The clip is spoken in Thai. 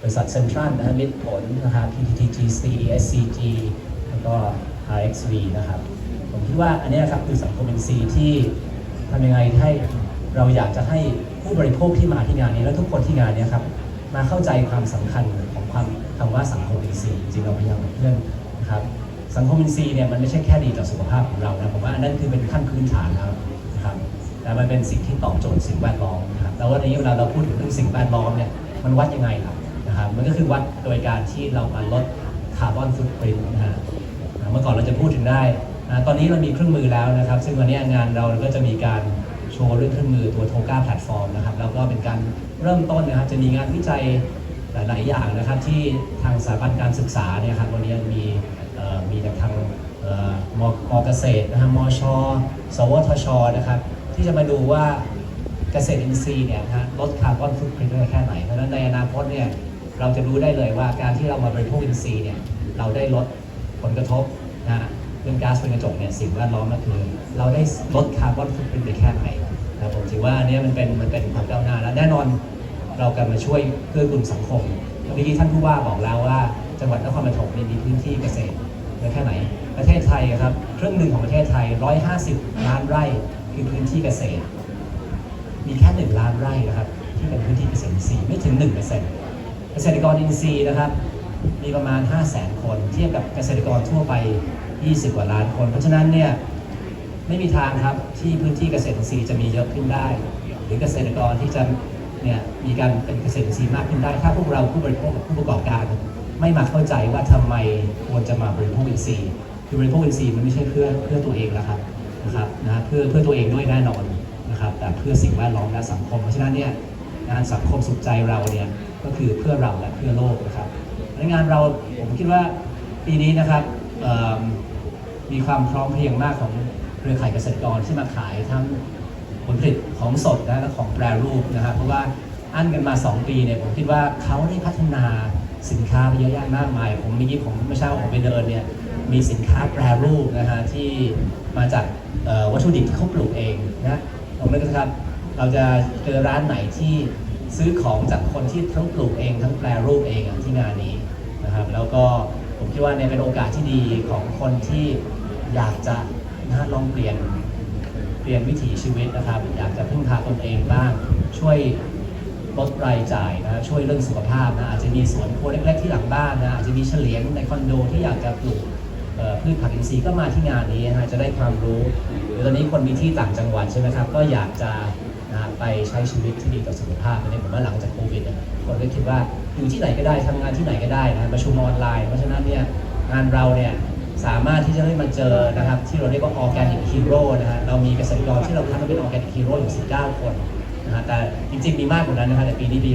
บริษัทเซ็นทรัลนะฮะมิตรผลนะฮะ PTTGC SCG แล้วก็ RXV นะครับ ผมคิดว่าอันนี้ครับคือสังคม NC ที่ทำยังไงให้เราอยากจะให้ผู้บริโภคที่มาที่งานนี้ และทุกคนที่งานนี้ครับมาเข้าใจความสำคัญของความคำว่าสังคม NC จริงๆเราพยายามเพื่อนนะครับสังคม NC เนี่ยมันไม่ใช่แค่ดีต่อสุขภาพของเรานะผมว่าอันนั้นคือเป็นขั้นพื้นฐานแล้วนะครับแต่มันเป็นสิ่งที่ตอบโจทย์สิ่งแวดล้อมนะครับแล้ววันนี้เวลาเราพูดถึงเรื่องสิ่งแวดล้อมเนี่ย มันวัดยังไงครับนะครับมันก็คือวัดโดยการที่เรามาลดคาร์บอนฟุตปรินต์นะฮะเมื่อก่อนเราจะพูดถึงได้นะตอนนี้เรามีเครื่องมือแล้วนะครับ ซึ่งวันนี้งานเราก็จะมีการโชว์เรื่องเครื่องมือตัวโทก้าแพลตฟอร์มนะครับแล้วก็เป็นการเริ่มต้นนะครับจะมีงานวิจัยหลาย ๆ อย่างนะครับ ที่ทางสถาบันการศึกษาเนี่ยครับวันนี้มีมีทางเอ่อมมเกษตรนะครับมชสวทชนะครับ ที่จะมาดูว่า กษตรอินทรีย์เนี่ยนะฮะลดคาร์บอนฟุตปรินได้แค่ไหน เพราะฉะนั้นในอนาคตเนี่ยเราจะรู้ได้เลยว่าการที่เรามาบริโภคอินทรีย์เนี่ยเราได้ลดผลกระทบนะเรื่องก๊าซเรือนกระจกเนี่ยสิ่งแวดล้อมก็คือ เราได้ลดคาร์บอนฟุตปรินไปแค่ไหนนะผมถือว่าอันเนี้ยมันเป็นมันเป็นความก้าวหน้าและแน่นอนเรากำลังมาช่วยเพื่อกุลสังคมเมื่อกี้ท่านผู้ว่าบอกแล้วว่า จังหวัดนครปฐมมีพื้นที่เกษตรเยอะแค่ไหน ประเทศไทยครับครึ่งหนึ่งของประเทศไทย 150 ล้านไร่คือพื้นที่เกษตร มีแค่ 1 ล้านไร่นะครับที่เป็นพื้นที่เกษตรอินทรีย์ไม่ถึง1%เกษตรกรอินทรีย์นะครับ มีประมาณ 5 0 0 0 0 0คนเทียบกับเกษตรกรทั่วไป 20 กว่าล้านคน เพราะฉะนั้นเนี่ยไม่มีทางครับที่พื้นที่เกษตรอินทรีย์จะมีเยอะขึ้นได้ หรือเกษตรกรที่จะเนี่ยมีการเป็นเกษตรอินทรีย์มากขึ้นได้ ถ้าพวกเราผู้บริโภคกับผู้ประกอบการ ไม่มาเข้าใจว่าทำไมควรจะมาบริโภคอินทรีย์คือบริโภคอินทรีย์มันไม่ใช่เพื่อเพื่อตัวเองแล้วครับนะครับนะเพื่อเพื่อตัวเองด้วยแน่นอน เพื่อสิ่งแวดล้อมและสังคม เพราะฉะนั้นเนี่ยงานสังคมสุขใจเราเนี่ยก็คือเพื่อเราและเพื่อโลกนะครับในงานเราผมคิดว่าปีนี้นะครับมีความพร้อมเพรียงมากของเครือข่ายเกษตรกรที่มาขายทั้งผลผลิตของสดนะและของแปรรูปนะครับเพราะว่าอั้นกันมา 2 ปีเนี่ยผมคิดว่าเขาได้พัฒนาสินค้าไปเยอะแยะมากมาย ผมเมื่อกี้ผมเมื่อเช้าผมไปเดินเนี่ยมีสินค้าแปรรูปนะฮะที่มาจากวัตถุดิบที่เขาปลูกเองนะ ผมนึกนะครับ เราจะเจอร้านไหนที่ซื้อของจากคนที่ทั้งปลูกเองทั้งแปรรูปเองที่งานนี้นะครับแล้วก็ผมคิดว่าเนี่ยเป็นโอกาสที่ดีของคนที่อยากจะนะลองเปลี่ยนเปลี่ยนวิถีชีวิตนะครับ อยากจะพึ่งพาตนเองบ้าง ช่วยลดรายจ่ายนะช่วยเรื่องสุขภาพนะอาจจะมีสวนครัวเล็ก ๆ ที่หลังบ้านนะอาจจะมีเฉลียงในคอนโดที่อยากจะปลูก พืชผักอินทรีย์ก็มาที่งานนี้นะฮะจะได้ความรู้หรือตอนนี้คนมีที่ต่างจังหวัดใช่ไหมครับ ก็อยากจะนะไปใช้ชีวิตที่ดีต่อสุขภาพอันผมว่าหลังจากโควิดเนี่ยคนก็คิดว่าอยู่ที่ไหนก็ได้ทำงานที่ไหนก็ได้นะฮะประชุมออนไลน์ เพราะฉะนั้นเนี่ยงานเราเนี่ยสามารถที่จะได้มาเจอนะครับ ที่เราเรียกว่าออร์แกนิกฮีโร่นะฮะเรามีเกษตรกรที่เราคัดมาเป็นออร์แกนิกฮีโร่อยู่ 19 คนนะฮะแต่จริงๆมีมากกว่านั้นนะฮะแต่ปีนี้ปีแรก